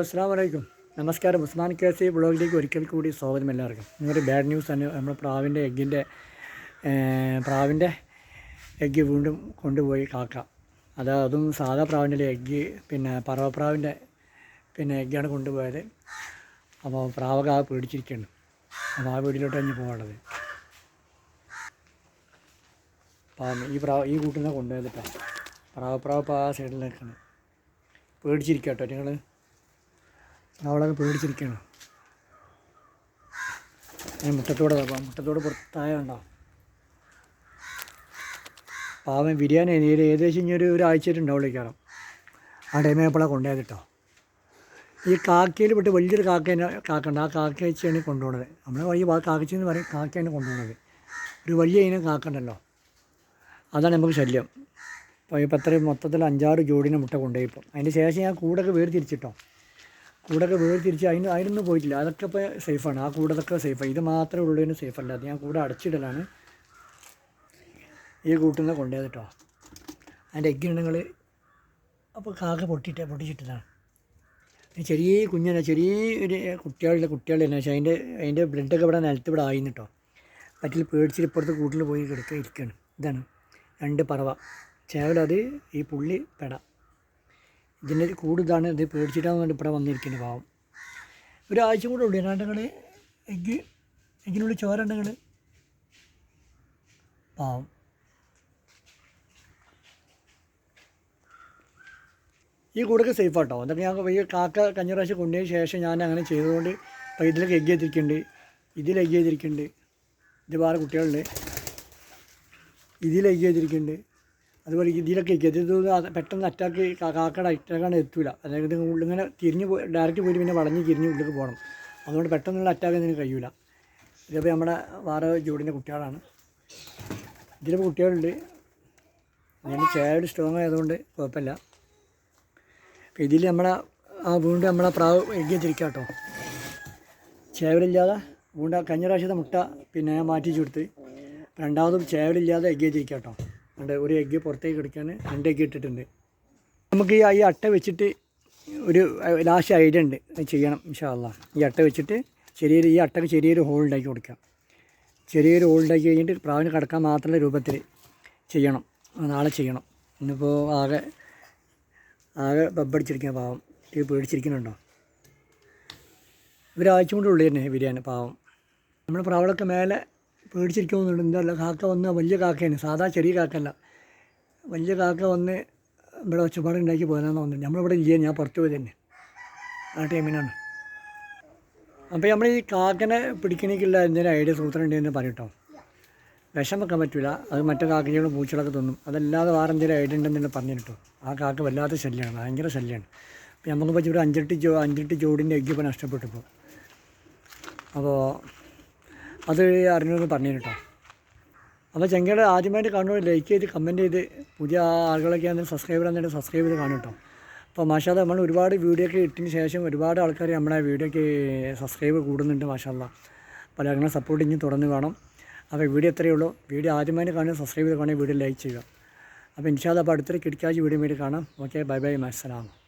അസ്സാം വലൈക്കും നമസ്കാരം. ഉസ്മാൻ കേസി ബ്ലോഗിലേക്ക് ഒരിക്കൽ കൂടി സ്വാഗതം എല്ലാവർക്കും. ഇന്നൊരു ബാഡ് ന്യൂസ് തന്നെ നമ്മുടെ പ്രാവിന്റെ എഗ്ഗിന്റെ പ്രാവിന്റെ എഗ്ഗ് വീണ്ടും കൊണ്ടുപോയി കാക്ക. അത് അതും സാധാ പ്രാവിന്റെ എഗ്ഗ്? പിന്നെ പറവപ്രാവിന്റെ പിന്നെ എഗ്ഗാണ് കൊണ്ടുപോയത്. അപ്പോൾ പ്രാവക ആ പേടിച്ചിരിക്കുന്നു അപ്പോൾ ആ വീട്ടിലോട്ട് തന്നെ പോകാനുള്ളത് പാവം ഈ പ്രാവ് ഈ കൂട്ടിൽ നിന്നാണ് കൊണ്ടുപോയത് പ്രാവപ്രാവ് ഇപ്പോൾ ആ സൈഡിൽ നിൽക്കുന്നത് പേടിച്ചിരിക്കുക കേട്ടോ. നിങ്ങൾ അവളൊക്കെ പേടിച്ചിരിക്കുകയാണ്. ഞാൻ മുട്ടത്തോടെ തപ്പാം മുട്ടത്തോട് പുറത്തായ ഉണ്ടോ പാവം ബിരിയാണി ഏത് ഏകദേശം ഇനി ഒരു ഒരാഴ്ചയായിട്ടുണ്ടാവുള്ളേക്കാരം ആ ടൈമിൽ എപ്പോഴാണ് കൊണ്ടുപോയത് കേട്ടോ. ഈ കാക്കയിൽ പെട്ട് വലിയൊരു കാക്കേനെ കാക്കുണ്ട് ആ കാക്കയാണ് കൊണ്ടുപോകുന്നത് നമ്മളെ വഴി കാക്കച്ചു എന്ന് പറയും കാക്കയാണ് കൊണ്ടുപോകുന്നത് ഒരു വലിയ ഇനം കാക്കണ്ടല്ലോ അതാണ് നമുക്ക് ശല്യം. അപ്പോൾ ഇപ്പോൾ അത്രയും മൊത്തത്തിൽ അഞ്ചാറ് ജോഡിനെ മുട്ട കൊണ്ടുപോയി ഇപ്പം. അതിന് ശേഷം ഞാൻ കൂടൊക്കെ വേർതിരിച്ചിട്ടോ. കൂടൊക്കെ വേർതിരിച്ച് അതിന് അതിനൊന്നും പോയിട്ടില്ല. അതൊക്കെ ഇപ്പോൾ സേഫാണ്. ആ കൂടതൊക്കെ സേഫാണ് ഇത് മാത്രമേ ഉള്ളതിന് സേഫ് അല്ല അത് ഞാൻ കൂടെ അടച്ചിടലാണ്. ഈ കൂട്ടിൽ നിന്ന് കൊണ്ടുപോയത് കേട്ടോ അതിന്റെ എഗ്ഗിനങ്ങൾ അപ്പോൾ കാക്ക പൊട്ടിയിട്ട് പൊട്ടിച്ചിട്ടതാണ്. ചെറിയ കുഞ്ഞനെ ചെറിയ ഒരു കുട്ടികളുടെ കുട്ടികൾ തന്നെ. പക്ഷേ അതിന്റെ അതിന്റെ ബ്ലഡൊക്കെ ഇവിടെ നിലത്ത് ഇവിടെ ആയിന്ന് കേട്ടോ പറ്റിൽ പേടിച്ചിട്ട് ഇപ്പുറത്ത് കൂട്ടിൽ പോയി കിടക്കുക ഇരിക്കുകയാണ് ഇതാണ് രണ്ട് പറവ. ചേവലത് ഈ പുള്ളി പെട. ഇതിന്റെ കൂട് ഇതാണ് ഇത് പേടിച്ചിട്ടാണ് വേണ്ടി ഇവിടെ വന്നിരിക്കുന്നത് പാവം. ഒരാഴ്ച കൂടെ ഉള്ളു. രണ്ടെണ്ണങ്ങൾ എഗ്ഗ് എഗ്ഗിനുള്ളിൽ ചോരണ്ടങ്ങൾ പാവം. ഈ കൂടൊക്കെ സേഫ് ആട്ടോ. എന്തൊക്കെ ഞാൻ ഈ കാക്ക കഴിഞ്ഞ പ്രാവശ്യം കൊണ്ടുപോയ ശേഷം ഞാൻ അങ്ങനെ ചെയ്തുകൊണ്ട് അപ്പോൾ ഇതിലൊക്കെ എഗ്ഗ് ചെയ്തിരിക്കുന്നുണ്ട്. ഇതിൽ എഗ് ചെയ്തിരിക്കുന്നുണ്ട്. ഇത് വേറെ കുട്ടികളുണ്ട്. ഇതിൽ എഗ് ചെയ്തിരിക്കുന്നുണ്ട്. അതുപോലെ ഇതിലൊക്കെ ഇത് പെട്ടെന്ന് അറ്റാക്ക് കാക്കയുടെ അറ്റാക്കാണ് എത്തൂല. അതായത് ഉള്ളിങ്ങനെ തിരിഞ്ഞ് പോയി ഡയറക്റ്റ് പോയിട്ട് പിന്നെ വളഞ്ഞ് തിരിഞ്ഞ് ഉള്ളിലേക്ക് പോകണം. അതുകൊണ്ട് പെട്ടെന്നുള്ള അറ്റാക്ക് ഇതിന് കഴിയൂല. ഇതിപ്പോൾ നമ്മുടെ വേറെ ജോഡിന്റെ കുട്ടികളാണ്. ഇതിലിപ്പോൾ കുട്ടികളുണ്ട്. ഞാൻ ചേട് സ്ട്രോങ് ആയതുകൊണ്ട് കുഴപ്പമില്ല. അപ്പോൾ ഇതിൽ നമ്മളെ ആ വീണ്ടും നമ്മളെ പ്രാവ് എഗ്ഗ് തിരിക്കാം കേട്ടോ ചേവലില്ലാതെ വീണ്ടും കഴിഞ്ഞ പ്രാവശ്യത്തെ മുട്ട പിന്നെ മാറ്റിച്ചു മാറ്റി കൊടുത്ത്. രണ്ടാമതും ചേവലില്ലാതെ എഗ്ഗ് തിരിക്കാം കേട്ടോ രണ്ട് ഒരു എഗ്ഗ് പുറത്തേക്ക് എടുക്കാൻ രണ്ട് എഗ്ഗ് ഇട്ടിട്ടുണ്ട്. നമുക്ക് ഈ അട്ട വെച്ചിട്ട് ഒരു ലാസ്റ്റ് ഐഡിയ ഉണ്ട്. അത് ചെയ്യണം ഇൻഷാല്ല ഈ അട്ട വെച്ചിട്ട് ചെറിയൊരു ഈ അട്ടക്ക് ചെറിയൊരു ഹോൾ ഉണ്ടാക്കി കൊടുക്കാം. ചെറിയൊരു ഹോൾ ഉണ്ടാക്കി കഴിഞ്ഞിട്ട് പ്രാവിന് കിടക്കാൻ മാത്രമുള്ള രൂപത്തിൽ ചെയ്യണം. നാളെ ചെയ്യണം. ഇന്നിപ്പോൾ ആകെ ആകെ ബബ്ബടിച്ചിരിക്കുക പാവം. ഇത് പേടിച്ചിരിക്കുന്നുണ്ടോ? ഒരാഴ്ച കൊണ്ട് ഉള്ളു തന്നെ ബിരിയാണി പാവം. നമ്മുടെ പ്രാവളൊക്കെ മേലെ പേടിച്ചിരിക്കുന്നുണ്ട് എന്തല്ല കാക്ക വന്ന് വലിയ കാക്കയാണ്. സാധാ ചെറിയ കാക്കല്ല വലിയ കാക്ക വന്ന് ഇവിടെ ഒച്ചപ്പാട് ഉണ്ടാക്കി പോകാനാന്ന് തോന്നുന്നുണ്ട് നമ്മളിവിടെ ഇല്ല ഞാൻ പുറത്ത് പോയി തന്നെ. ആ ടൈമിനാണ്. അപ്പോൾ നമ്മൾ ഈ കാക്കനെ പിടിക്കണേക്കുള്ള എന്തെങ്കിലും ഐഡിയ സൂത്രം ഉണ്ടെന്ന് പറയട്ടോ. വിഷം വെക്കാൻ പറ്റില്ല അത് മറ്റേ കാക്കകളും പൂച്ചകളൊക്കെ തിന്നും. അതല്ലാതെ വേറെ എന്തെങ്കിലും ഐഡിയ ഉണ്ടെന്ന് പറഞ്ഞു കേട്ടോ ആ കാക്ക വല്ലാത്ത ശല്യമാണ് ഭയങ്കര ശല്യമാണ് അപ്പോൾ നമുക്ക് പറ്റി ഇവിടെ അഞ്ചെട്ട് ജോ അഞ്ചെട്ട് ജോഡിന്റെ എഗ്ഗ് ഇപ്പോൾ അപ്പോൾ അത് അറിഞ്ഞൊന്ന് പറഞ്ഞു കേട്ടോ. അപ്പോൾ ചെങ്കയുടെ ആദ്യമായിട്ട് കാണുമ്പോൾ ലൈക്ക് ചെയ്ത് കമന്റ് ചെയ്ത് പുതിയ ആളുകളൊക്കെ ആണെങ്കിൽ സബ്സ്ക്രൈബർ എന്നിട്ട് സബ്സ്ക്രൈബ് ചെയ്ത് കാണും കേട്ടോ. അപ്പോൾ മാഷാദ് നമ്മൾ ഒരുപാട് വീഡിയോ ഒക്കെ ഇട്ടതിന് ശേഷം ഒരുപാട് ആൾക്കാർ നമ്മളെ വീഡിയോക്ക് സബ്സ്ക്രൈബ് കൂടുന്നുണ്ട് മാഷാല്ല അപ്പോൾ അങ്ങനെ സപ്പോർട്ട് ഇനി തുടർന്ന് വേണം അപ്പോൾ വീഡിയോ എത്രയേ ഉള്ളൂ. വീഡിയോ ആദ്യമായിട്ട് കാണുക സബ്സ്ക്രൈബ് ചെയ്ത് കാണുക വീഡിയോ ലൈക്ക് ചെയ്യുക. അപ്പോൾ ഇൻഷാല്ല അപ്പോൾ അടുത്തൊരു കിടക്കാഴ്ച വീഡിയോ വേണ്ടി കാണാം. ഓക്കെ ബൈ ബൈ അസ്സലാം